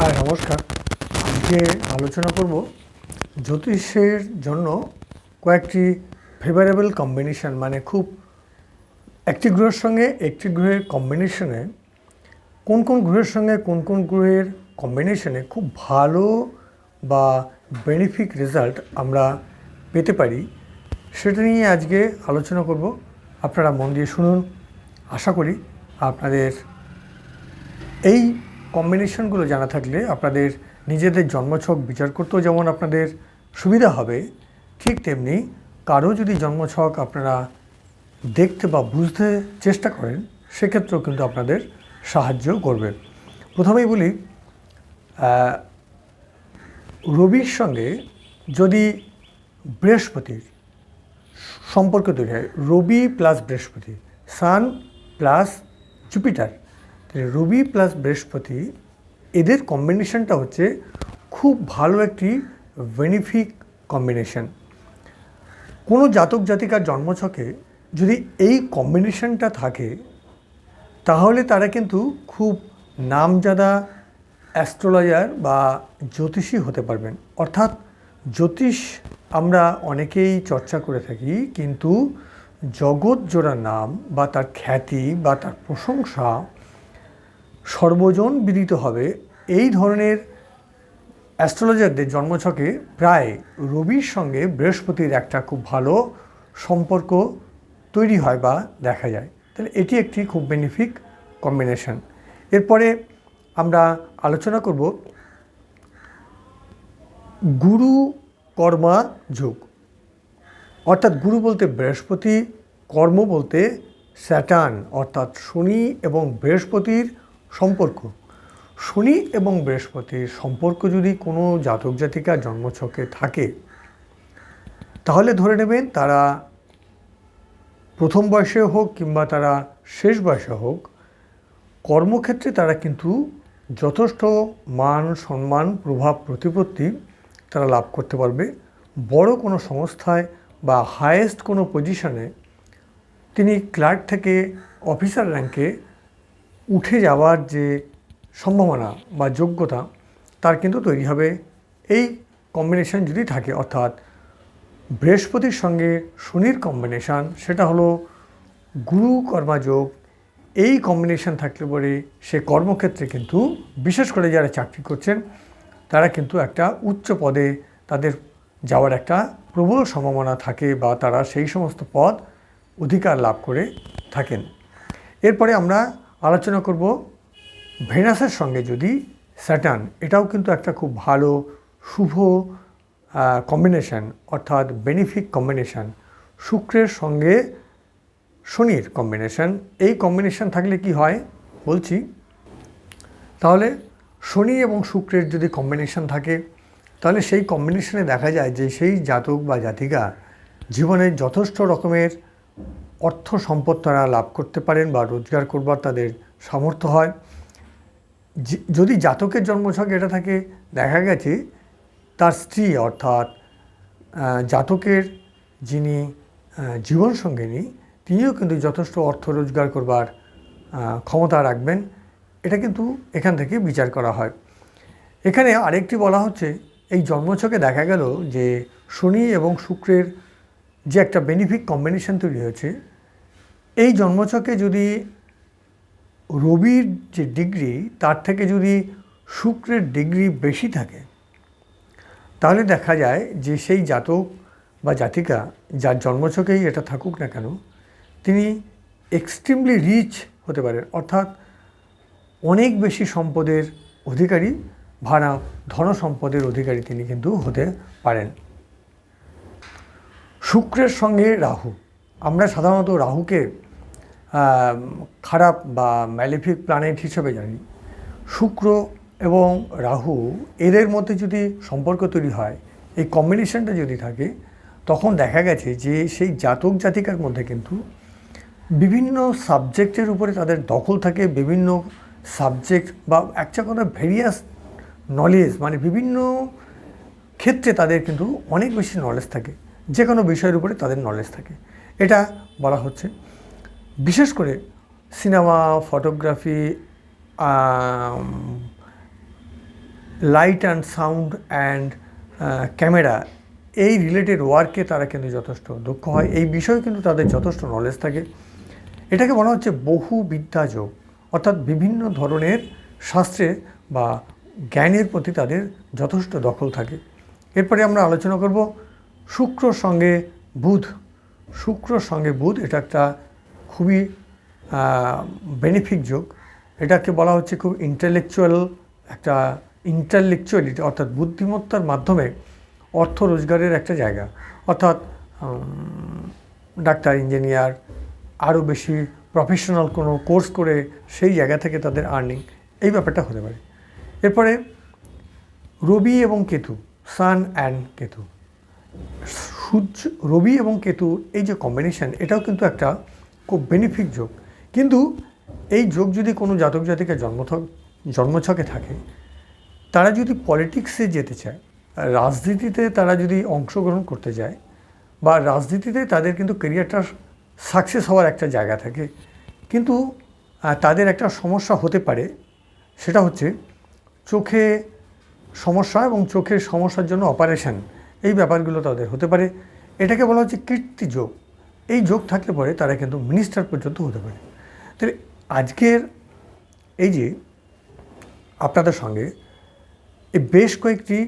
হ্যাঁ নমস্কার। আজকে আলোচনা করব জ্যোতিষের জন্য কয়েকটি ফেভারেবল কম্বিনেশন মানে খুব একটি গ্রহের সঙ্গে একটি গ্রহের কম্বিনেশনে কোন কোন গ্রহের সঙ্গে কোন কোন গ্রহের কম্বিনেশনে খুব ভালো বা বেনিফিক রেজাল্ট আমরা পেতে পারি, সেটা নিয়ে আজকে আলোচনা করব। আপনারা মন দিয়ে শুনুন। আশা করি আপনাদের এই কম্বিনেশনগুলো জানা থাকলে আপনাদের নিজেদের জন্মছক বিচার করতেও যেমন আপনাদের সুবিধা হবে, ঠিক তেমনি কারও যদি জন্মছক আপনারা দেখতে বা বুঝতে চেষ্টা করেন, সেক্ষেত্রেও কিন্তু আপনাদের সাহায্য করবে। প্রথমেই বলি রবির সঙ্গে যদি বৃহস্পতির সম্পর্ক তৈরি হয়, রবি প্লাস বৃহস্পতি, সান প্লাস জুপিটার তাহলে রবি প্লাস বৃহস্পতি, এদের কম্বিনেশনটা হচ্ছে খুব ভালো একটি বেনিফিক কম্বিনেশন কোনো জাতক জাতিকার জন্মছকে যদি এই কম্বিনেশনটা থাকে, তাহলে তারা কিন্তু খুব নামজাদা অ্যাস্ট্রোলজার বা জ্যোতিষী হতে পারবেন। অর্থাৎ জ্যোতিষ আমরা অনেকেই চর্চা করে থাকি, কিন্তু জগৎ জোড়া নাম বা তার খ্যাতি বা তার প্রশংসা সর্বজন বিদিত হবে। এই ধরনের অ্যাস্ট্রোলজারদের জন্মছকে প্রায় রবির সঙ্গে বৃহস্পতির একটা খুব ভালো সম্পর্ক তৈরি হয় বা দেখা যায়। তাহলে এটি একটি খুব বেনিফিক কম্বিনেশন এরপরে আমরা আলোচনা করব গুরু কর্মা যোগ। অর্থাৎ গুরু বলতে বৃহস্পতি, কর্ম বলতে স্যাটার্ন, অর্থাৎ শনি এবং বৃহস্পতির সম্পর্ক। শনি এবং বৃহস্পতির সম্পর্ক যদি কোনো জাতক জাতিকা জন্মছকে থাকে, তাহলে ধরে নেবেন তারা প্রথম বয়সে হোক কিংবা তারা শেষ বয়সে হোক, কর্মক্ষেত্রে তারা কিন্তু যথেষ্ট মান, সম্মান, প্রভাব, প্রতিপত্তি তারা লাভ করতে পারবে। বড় কোনো সংস্থায় বা হায়েস্ট কোনো পজিশনে তিনি ক্লার্ক থেকে অফিসার র্যাঙ্কে উঠে যাওয়ার যে সম্ভাবনা বা যোগ্যতা, তার কিন্তু তৈরি হবে। এই কম্বিনেশন যদি থাকে, অর্থাৎ বৃহস্পতির সঙ্গে শনির কম্বিনেশান সেটা হলো গুরু কর্মাযোগ এই কম্বিনেশন থাকলে পরে সে কর্মক্ষেত্রে কিন্তু, বিশেষ করে যারা চাকরি করছেন, তারা কিন্তু একটা উচ্চ পদে তাদের যাওয়ার একটা প্রবল সম্ভাবনা থাকে বা তারা সেই সমস্ত পদ অধিকার লাভ করে থাকেন। এরপরে আমরা আলোচনা করব ভেনাসের সঙ্গে যদি স্যাটার্ন। এটাও কিন্তু একটা খুব ভালো, শুভ কম্বিনেশন অর্থাৎ বেনিফিক কম্বিনেশন শুক্রের সঙ্গে শনির কম্বিনেশন এই কম্বিনেশন থাকলে কি হয়? বলছি। তাহলে শনি এবং শুক্রের যদি কম্বিনেশন থাকে, তাহলে সেই কম্বিনেশনে দেখা যায় যে সেই জাতক বা জাতিকা জীবনে যথেষ্ট রকমের অর্থ সম্পদ তারা লাভ করতে পারেন বা রোজগার করবার তাদের সামর্থ্য হয়। যদি জাতকের জন্মছক এটা থাকে, দেখা গেছে তার স্ত্রী অর্থাৎ জাতকের যিনি জীবনসঙ্গিনী তিনিও কিন্তু যথেষ্ট অর্থ রোজগার করবার ক্ষমতা রাখবেন। এটা কিন্তু এখান থেকে বিচার করা হয়। এখানে আরেকটি বলা হচ্ছে, এই জন্মছকে দেখা গেল যে শনি এবং শুক্রের যে একটা বেনিফিক কম্বিনেশন তৈরি হয়েছে এই জন্মছকে যদি রবির যে ডিগ্রি, তার থেকে যদি শুক্রের ডিগ্রি বেশি থাকে, তাহলে দেখা যায় যে সেই জাতক বা জাতিকা যার জন্মছকেই এটা থাকুক না কেন, তিনি এক্সট্রিমলি রিচ হতে পারেন। অর্থাৎ অনেক বেশি সম্পদের অধিকারী ভাড়া ধন সম্পদের অধিকারী তিনি কিন্তু হতে পারেন। শুক্রের সঙ্গে রাহু, আমরা সাধারণত রাহুকে খারাপ বা ম্যালিফিক প্ল্যানেট হিসেবে জানি। শুক্র এবং রাহু এদের মধ্যে যদি সম্পর্ক তৈরি হয়, এই কম্বিনেশনটা যদি থাকে, তখন দেখা গেছে যে সেই জাতক জাতিকার মধ্যে কিন্তু বিভিন্ন সাবজেক্টের উপরে তাদের দখল থাকে, বিভিন্ন সাবজেক্ট বা একটা কথা ভেরিয়াস নলেজ মানে বিভিন্ন ক্ষেত্রে তাদের কিন্তু অনেক বেশি নলেজ থাকে। যে কোনো বিষয়ের উপরে তাদের নলেজ থাকে। এটা বলা হচ্ছে বিশেষ করে cinema, photography light and sound and camera এই রিলেটেড ওয়ার্কে তারা কিন্তু যথেষ্ট দক্ষ হয়। এই বিষয়ে কিন্তু তাদের যথেষ্ট নলেজ থাকে। এটাকে বলা হচ্ছে বহু বিদ্যা যোগ। অর্থাৎ বিভিন্ন ধরনের শাস্ত্রে বা জ্ঞানের প্রতি তাদের যথেষ্ট দখল থাকে। এরপরে আমরা আলোচনা করব শুক্রর সঙ্গে বুধ। শুক্রর সঙ্গে বুধ এটা একটা খুবই বেনিফিক যোগ। এটাকে বলা হচ্ছে খুব ইন্টেলেকচুয়াল একটা ইন্টালেকচুয়ালিটি অর্থাৎ বুদ্ধিমত্তার মাধ্যমে অর্থ রোজগারের একটা জায়গা। অর্থাৎ ডাক্তার ইঞ্জিনিয়ার আরও বেশি প্রফেশনাল কোনো কোর্স করে সেই জায়গা থেকে তাদের আর্নিং এই ব্যাপারটা হতে পারে। এরপরে, রবি এবং কেতু সান অ্যান্ড কেতু। সূর্য, রবি এবং কেতু, এই যে কম্বিনেশন এটাও কিন্তু একটা খুব বেনিফিক যোগ। কিন্তু এই যোগ যদি কোনো জাতক জাতিকে জন্মথক জন্মছকে থাকে, তারা যদি পলিটিক্সে যেতে চায়, রাজনীতিতে তারা যদি অংশগ্রহণ করতে যায়, বা রাজনীতিতে তাদের কিন্তু কেরিয়ারটা সাকসেস হওয়ার একটা জায়গা থাকে, কিন্তু তাদের একটা সমস্যা হতে পারে, সেটা হচ্ছে চোখে সমস্যা এবং চোখের সমস্যার জন্য অপারেশন এই ব্যাপারগুলো তাদের হতে পারে। এটাকে বলা হচ্ছে কীর্তি যোগ। এই যোগ থাকলে পরে তারা কিন্তু মিনিস্টার পর্যন্ত হতে পারে। তাহলে আজকের এই যে আপনাদের সঙ্গে এই বেশ কয়েকটি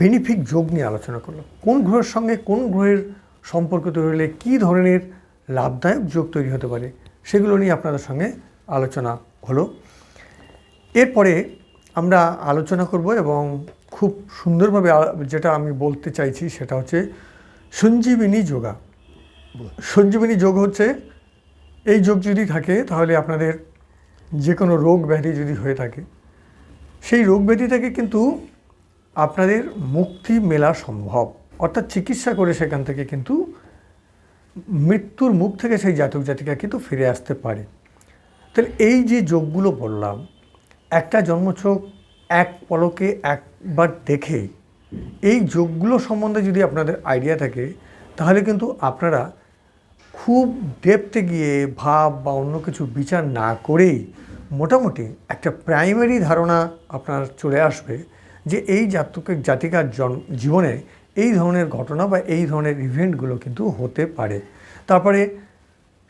বেনিফিক যোগ নিয়ে আলোচনা করলাম। কোন গ্রহের সঙ্গে কোন গ্রহের সম্পর্ক তৈরি হলে কী ধরনের লাভদায়ক যোগ তৈরি হতে পারে, সেগুলো নিয়ে আপনাদের সঙ্গে আলোচনা হলো। এরপরে আমরা আলোচনা করব এবং খুব সুন্দরভাবে যেটা আমি বলতে চাইছি সেটা হচ্ছে সঞ্জীবিনী যোগা। সঞ্জীবিনী যোগ হচ্ছে, এই যোগ যদি থাকে, তাহলে আপনাদের যে কোনো রোগ ব্যাধি যদি হয়ে থাকে, সেই রোগ ব্যাধি থেকে কিন্তু আপনাদের মুক্তি মেলা সম্ভব। অর্থাৎ চিকিৎসা করে সেখান থেকে কিন্তু মৃত্যুর মুখ থেকে সেই জাতক জাতিকা কিন্তু ফিরে আসতে পারে। তাহলে এই যে যোগগুলো বললাম, একটা জন্মছক, এক পলকে একবার দেখে, এই যোগগুলো সম্বন্ধে যদি আপনাদের আইডিয়া থাকে, তাহলে কিন্তু আপনারা খুব ডেপতে গিয়ে ভাব বা অন্য কিছু বিচার না করেই মোটামুটি একটা প্রাইমারি ধারণা আপনার চলে আসবে যে এই জাতকের জাতিকার জন, জীবনে এই ধরনের ঘটনা বা এই ধরনের ইভেন্টগুলো কিন্তু হতে পারে। তারপরে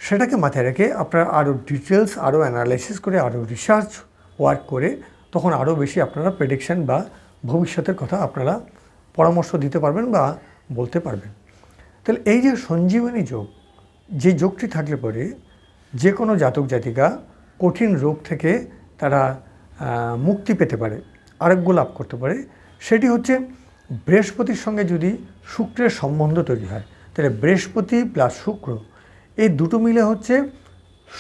সেটাকে মাথায় রেখে আপনারা আরও ডিটেলস আরও অ্যানালাইসিস করে আরও রিসার্চ ওয়ার্ক করে তখন আরও বেশি আপনারা প্রেডিকশন বা ভবিষ্যতের কথা আপনারা পরামর্শ দিতে পারবেন বা বলতে পারবেন। তাহলে এই যে সঞ্জীবনী যোগ যে যোগটি থাকলে পরে যে কোনো জাতক জাতিকা কঠিন রোগ থেকে তারা মুক্তি পেতে পারে, আরোগ্য লাভ করতে পারে। সেটি হচ্ছে বৃহস্পতির সঙ্গে যদি শুক্রের সম্বন্ধ তৈরি হয়, তাহলে বৃহস্পতি প্লাস শুক্র, এই দুটো মিলে হচ্ছে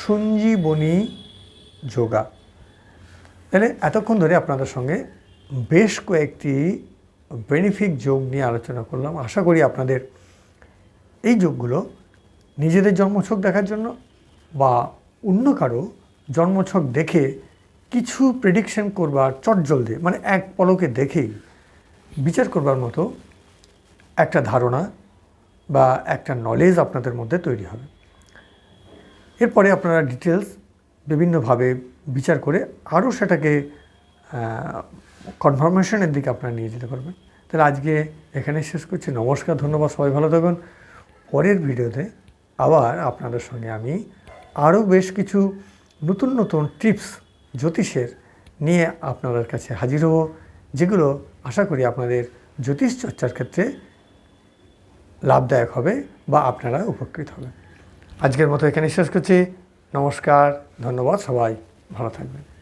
সঞ্জীবনী যোগা। তাহলে এতক্ষণ ধরে আপনাদের সঙ্গে বেশ কয়েকটি বেনিফিক যোগ নিয়ে আলোচনা করলাম। আশা করি আপনাদের এই যোগগুলো নিজেদের জন্মছক দেখার জন্য বা অন্য কারও জন্মছক দেখে কিছু প্রেডিকশন করবার চটজলদি মানে এক পলকে দেখেই বিচার করবার মতো একটা ধারণা বা একটা নলেজ আপনাদের মধ্যে তৈরি হবে। এরপরে আপনারা ডিটেলস বিভিন্নভাবে বিচার করে আরও সেটাকে কনফার্মেশনের দিকে আপনারা নিয়ে যেতে পারবেন। তাহলে আজকে এখানে শেষ করছি। নমস্কার, ধন্যবাদ, সবাই ভালো থাকুন পরের ভিডিওতে আবার আপনাদের সঙ্গে আমি আরও বেশ কিছু নতুন নতুন টিপস জ্যোতিষের নিয়ে আপনাদের কাছে হাজির হব, যেগুলো আশা করি আপনাদের জ্যোতিষ চর্চার ক্ষেত্রে লাভদায়ক হবে বা আপনারা উপকৃত হবেন। আজকের মতো এখানে শেষ করছি। নমস্কার, ধন্যবাদ, সবাই ভালো থাকবেন।